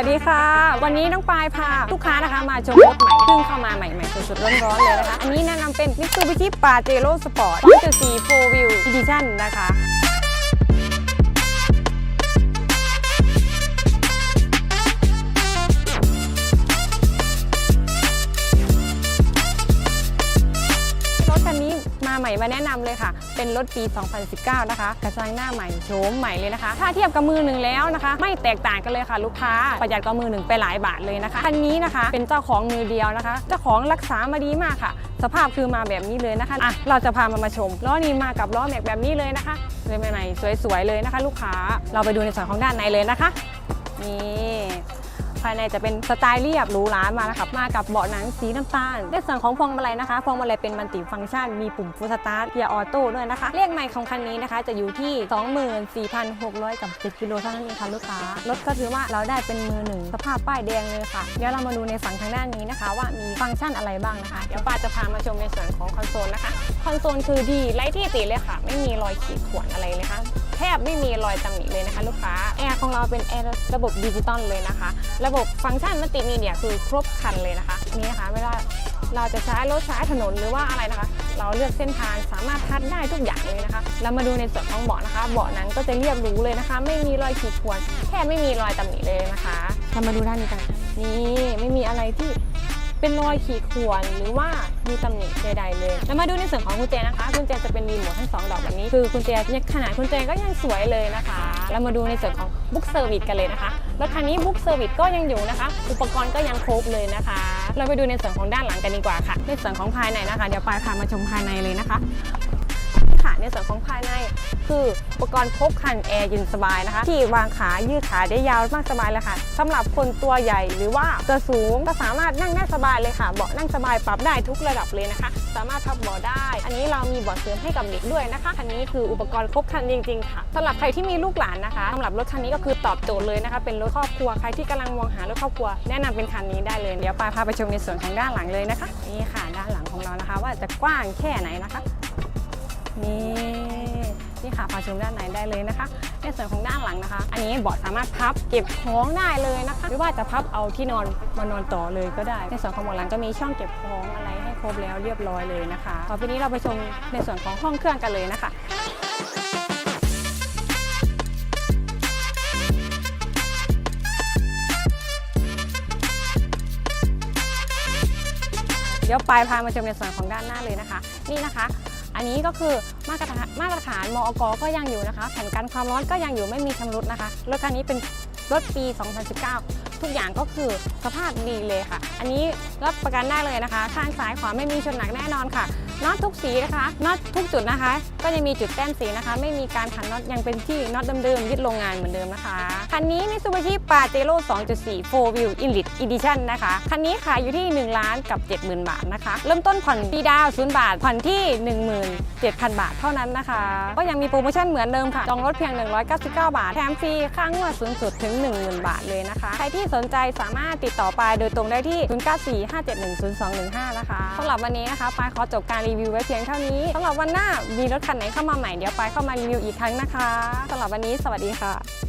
วัสดีค่ะ วันนี้น้องปายพาลูกค้านะคะมาชมรถใหม่เพิ่งเข้ามาใหม่ๆสดๆร้อนๆเลยนะคะ อันนี้แนะนำเป็น Mitsubishi Pajero Sport 2.4 4 Wheel Edition นะคะ ใหม่มาแนะนำเลยค่ะ เป็นรถปี 2019 นะคะ กระจังหน้าใหม่โฉมใหม่เลยนะคะ ถ้าเทียบกับมือหนึ่งแล้วนะคะ ไม่แตกต่างกันเลยค่ะ ลูกค้าประหยัดกว่ามือหนึ่งไปหลายบาทเลยนะคะคันนี้นะคะ เป็นเจ้าของมือเดียวนะคะ เจ้าของรักษามาดีมากค่ะ สภาพคือมาแบบนี้เลยนะคะอะเราจะพามามาชมล้อนี้มากับล้อแม็กแบบนี้เลยนะคะเลยใหม่ๆสวยๆเลยนะคะ ลูกค้าเราไปดูในส่วนของด้านในเลยนะคะนี่ ภายในจะเป็นสไตล์เรียบหรูหรามาแล้วครับมากับเบาะหนังสีน้ำตาลในส่วนของพวงมาลัยนะคะพวงมาลัยเป็นมัลติฟังก์ชันมีปุ่มฟูสตาร์ทเกียร์ออโต้ด้วยนะคะเลขใหม่ของคันนี้นะคะจะอยู่ที่ 24,600กับ7กิโลเท่านั้นเองค่ะลูกค้ารถก็ถือว่าเราได้เป็นมือหนึ่งสภาพป้ายแดงเลยค่ะเดี๋ยวเรามาดูในฝั่งทางด้านนี้นะคะ ว่ามีฟังก์ชันอะไรบ้างนะคะเดี๋ยวป้าจะพามาชมในส่วนของคอนโซลนะคะคอนโซลคือดีไร้ที่ติเลยค่ะ ไม่มีรอยขีดข่วนอะไรเลยค่ะ แทบไม่มีรอยตำหนิเลยนะคะลูกค้าแอร์ของเราเป็นแอร์ระบบดิจิตอลเลยนะคะ ระบบฟังก์ชันมัลติมีเดียคือครบครันเลยนะคะนี่นะคะไม่ว่าเราจะใช้รถใช้ถนนหรือว่าอะไรนะคะ เราเลือกเส้นทางสามารถทัดได้ทุกอย่างเลยนะคะ เรามาดูในส่วนของเบาะนะคะ เบาะหนังก็จะเรียบหรูเลยนะคะ ไม่มีรอยขีดข่วนแทบไม่มีรอยตำหนิเลยนะคะเรามาดูด้านนี้กันนี่ไม่มีอะไรที่ เป็นรอยขีดข่วนหรือว่ามีตำหนิใดๆเลย แล้วมาดูในส่วนของกุญแจนะคะ กุญแจจะเป็นรีโมททั้งสองดอกแบบนี้ คือกุญแจขนาดกุญแจก็ยังสวยเลยนะคะ แล้วมาดูในส่วนของบุ๊กเซอร์วิสกันเลยนะคะ รถคันนี้บุ๊กเซอร์วิสก็ยังอยู่นะคะ อุปกรณ์ก็ยังครบเลยนะคะ เราไปดูในส่วนของด้านหลังกันดีกว่าค่ะ ในส่วนของภายในนะคะ เดี๋ยวปายพามาชมภายในเลยนะคะ ในส่วนของภายใน คืออุปกรณ์ครบครันแอร์เย็นสบายนะคะ ที่วางขายืดขาได้ยาวมากสบายเลยค่ะสำหรับคนตัวใหญ่หรือว่าตัวสูงก็สามารถนั่งได้สบายเลยค่ะเบาะนั่งสบายปรับได้ทุกระดับเลยนะคะ สามารถพับเบาะได้ อันนี้เรามีเบาะเสริมให้กับเด็กด้วยนะคะคันนี้คืออุปกรณ์ครบครันจริง ๆ ค่ะสำหรับใครที่มีลูกหลานนะคะสำหรับรถคันนี้ก็คือตอบโจทย์เลยนะคะ เป็นรถครอบครัวใครที่กำลังมองหารถครอบครัวแนะนำเป็นคันนี้ได้เลยเดี๋ยวปายพาไปชมในส่วนของด้านหลังเลยนะคะนี่ค่ะ ด้านหลังของเรานะคะ ว่าจะกว้างแค่ไหนนะคะ นี่ ค่ะพาชมด้านในได้เลยนะคะ ในส่วนของด้านหลังนะคะ อันนี้เบาะสามารถพับเก็บของได้เลยนะคะ หรือว่าจะพับเอาที่นอนมานอนต่อเลยก็ได้ ในส่วนของเบาะหลังก็มีช่องเก็บของอะไรให้ครบแล้วเรียบร้อยเลยนะคะต่อไปนี้เราไปชมในส่วนของห้องเครื่องกันเลยนะคะเดี๋ยวไปพามาชมในส่วนของด้านหน้าเลยนะคะ นี่นะคะ อันนี้ก็คือมาตรฐานมาตรฐานมอกก็ยังอยู่นะคะ แผ่นกันความร้อนก็ยังอยู่ไม่มีชำรุดนะคะรถคันนี้เป็นรถปี 2019 ทุกอย่างก็คือสภาพดีเลยค่ะ อันนี้รับประกันได้เลยนะคะ ข้างซ้ายขวาไม่มีชนหนักแน่นอนค่ะ น็อตทุกสีนะคะน็อตทุกจุดนะคะ ก็จะมีจุดแต้มสีนะคะ ไม่มีการขันน็อตยังเป็นที่น็อตเดิมๆยึดโรงงานเหมือนเดิมนะคะคันนี้ Mitsubishi Pajero 2.4 4 Wheel Elite Edition นะคะ คันนี้ขายอยู่ที่ 1 ล้านกับ 70,000 บาทนะคะ เริ่มต้นผ่อนปีดาว 0 บาท ผ่อนที่ 17,000 บาทเท่านั้นนะคะ ก็ยังมีโปรโมชั่นเหมือนเดิมค่ะ จองรถเพียง 199 บาท แถมฟรีค่างวดสูงสุดถึง 10,000 บาทเลยนะคะ ใครที่สนใจสามารถติดต่อปายโดยตรงได้ที่ 0945710215 นะคะสำหรับวันนี้นะคะปายขอจบการรีวิวไว้เพียงเท่านี้สำหรับวันหน้ามีรถคันไหนเข้ามาใหม่เดี๋ยวไปเข้ามารีวิวอีกครั้งนะคะสำหรับวันนี้สวัสดีค่ะ